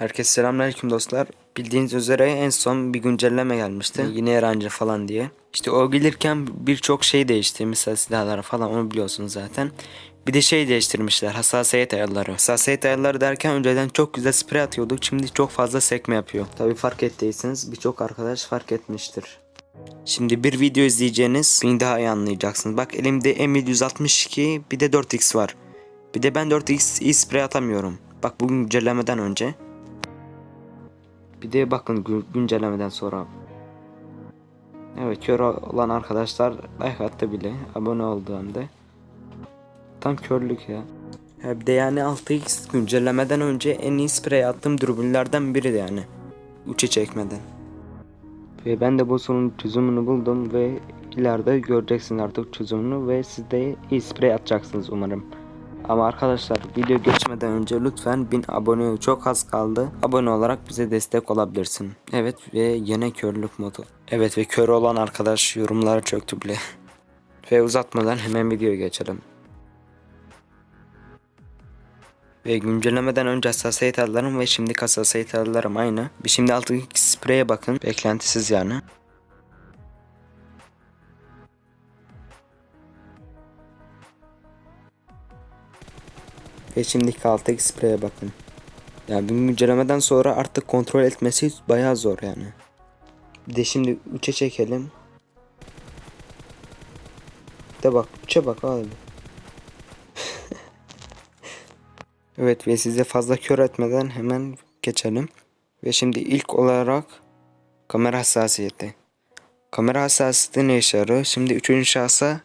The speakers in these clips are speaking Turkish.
Herkese selamünaleyküm dostlar. Bildiğiniz üzere en son bir güncelleme gelmişti. Yine erancı falan diye. İşte o gelirken birçok şey değişti. Mesela silahlar falan onu biliyorsunuz zaten. Bir de şey değiştirmişler hassasiyet ayarları. Hassasiyet ayarları derken önceden çok güzel sprey atıyorduk. Şimdi çok fazla sekme yapıyor. Tabi fark ettiyseniz birçok arkadaş fark etmiştir. Şimdi bir video izleyeceğiniz beni daha iyi anlayacaksınız. Bak elimde M762 bir de 4x var. Bir de ben 4x iyi sprey atamıyorum. Bak bu güncellemeden önce. Bir de bakın gü- güncellemeden sonra. Evet kör olan arkadaşlar like attı bile. Abone oldu hem de. Tam körlük ya. Bir de yani 6x güncellemeden önce en iyi sprey attığım dürbünlerden biri de yani. Uçu çekmeden. Ve ben de bu sorunun çözümünü buldum ve ileride göreceksin artık çözümünü ve siz de iyi sprey atacaksınız umarım. Ama arkadaşlar video geçmeden önce lütfen 1000 aboneye çok az kaldı. Abone olarak bize destek olabilirsin. Evet ve yine körlük modu. Evet ve kör olan arkadaş yorumlara çöktü bile. ve uzatmadan hemen videoya geçelim. Ve güncellemeden önce hassasiyet ayarlarım ve şimdi hassasiyet ayarlarım aynı. Bir şimdi alttaki spreye bakın. Beklentisiz yani. Ve şimdiki alttaki spreye bakın. Yani bu güncellemeden sonra artık kontrol etmesi bayağı zor yani. Bir de şimdi 3'e çekelim. De bak 3'e bak abi. evet ve size fazla kör etmeden hemen geçelim. Ve şimdi ilk olarak kamera hassasiyeti. Kamera hassasiyeti ne işe yarıyor? Şimdi üçüncü şahsa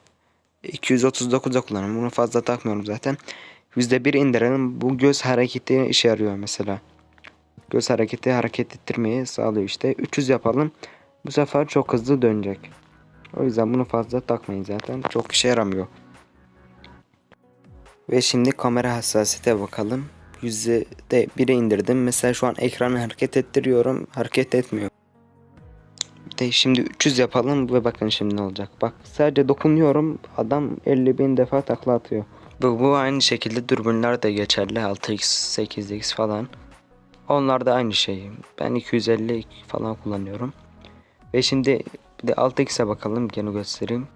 239'da kullanıyorum. Bunu fazla takmıyorum zaten. %1 indirelim. Bu göz hareketi işe yarıyor mesela. Göz hareketi hareket ettirmeyi sağlıyor işte. 300 yapalım. Bu sefer çok hızlı dönecek. O yüzden bunu fazla takmayın zaten. Çok işe yaramıyor. Ve şimdi kamera hassasiyete bakalım. %de 1'e indirdim. Mesela şu an ekranı hareket ettiriyorum. Hareket etmiyor. De şimdi 300 yapalım ve bakın şimdi ne olacak. Bak sadece dokunuyorum. Adam 50 bin defa takla atıyor. Bu, bu aynı şekilde dürbünler de geçerli. 6x, 8x falan. Onlar da aynı şey. Ben 250 falan kullanıyorum. Ve şimdi bir de 6x'e bakalım. Gene göstereyim.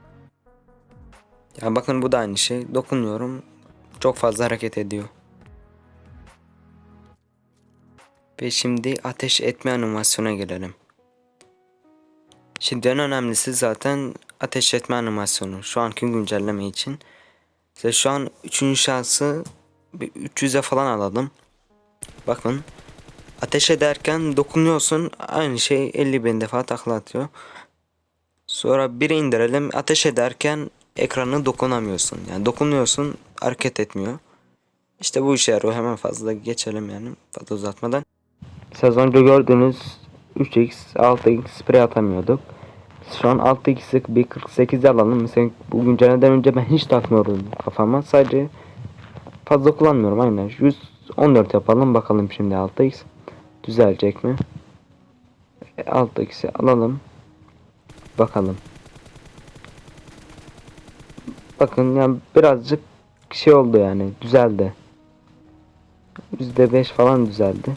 Ya bakın bu da aynı şey. Dokunuyorum. Çok fazla hareket ediyor. Ve şimdi ateş etme animasyona gelelim. Şimdi en önemlisi zaten ateş etme animasyonu. Şu anki güncelleme için. İşte şu an üçüncü şansı bir 300'e falan alalım. Bakın. Ateş ederken dokunuyorsun. Aynı şey 50 bin defa takla atıyor. Sonra bir indirelim. Ateş ederken ekranı dokunamıyorsun. Yani dokunuyorsun hareket etmiyor. İşte bu işe yarıyor. Hemen fazla geçelim yani. Fazla uzatmadan. Sezonda gördüğünüz 3x 6x sprey atamıyorduk. Şu an 6x'lik bir 48 alalım. Mesela bu güncellemeden önce ben hiç takmıyorum kafama. Sadece fazla kullanmıyorum aynen. 114 yapalım bakalım şimdi 6x düzelecek mi? 6x'i alalım. Bakalım. Bakın yani birazcık şey oldu yani düzeldi. %5 falan düzeldi.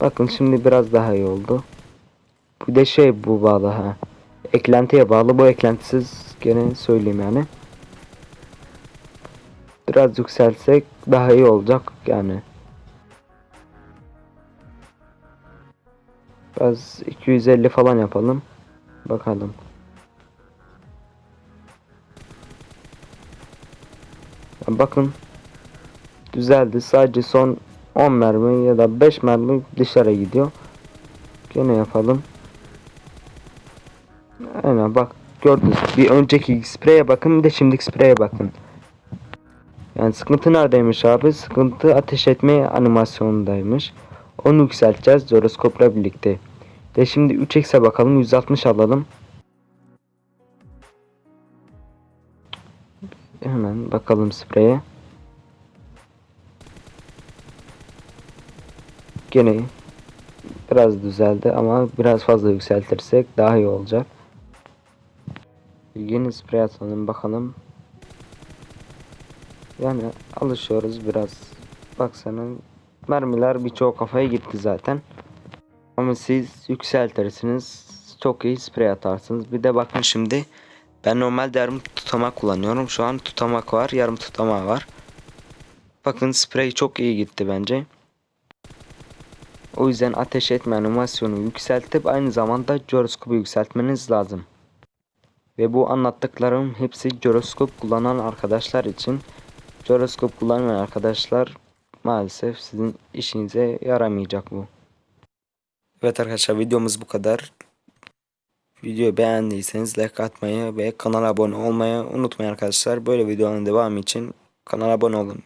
Bakın şimdi biraz daha iyi oldu. Bir de şey bu bağlı ha. Eklentiye bağlı bu eklentisiz gene söyleyeyim yani. Biraz yükselsek daha iyi olacak yani. Biraz 250 falan yapalım. Bakalım. Ya bakın düzeldi. Sadece son 10 mermi ya da 5 mermi dışarı gidiyor. Gene yapalım. Bak gördünüz. Bir önceki spreye bakın bir de şimdiki spreye bakın. Yani sıkıntı neredeymiş abi? Sıkıntı ateş etme animasyonundaymış. Onu yükselteceğiz jiroskopla birlikte. De şimdi 3x'e bakalım 160 alalım. Hemen bakalım spreye. Gene biraz düzeldi ama biraz fazla yükseltirsek daha iyi olacak. Yeni sprey atalım bakalım. Yani alışıyoruz biraz. Baksana mermiler birçoğu kafaya gitti zaten. Ama siz yükseltirsiniz. Çok iyi sprey atarsınız. Bir de bakın şimdi ben normalde yarım tutamak kullanıyorum. Şu an tutamak var. Yarım tutamağı var. Bakın sprey çok iyi gitti bence. O yüzden ateş etme animasyonu yükseltip aynı zamanda gyroskopu yükseltmeniz lazım. Ve bu anlattıklarım hepsi gyroskop kullanan arkadaşlar için. Gyroskop kullanmayan arkadaşlar maalesef sizin işinize yaramayacak bu. Evet arkadaşlar videomuz bu kadar. Videoyu beğendiyseniz like atmayı ve kanala abone olmayı unutmayın arkadaşlar. Böyle videoların devamı için kanala abone olun.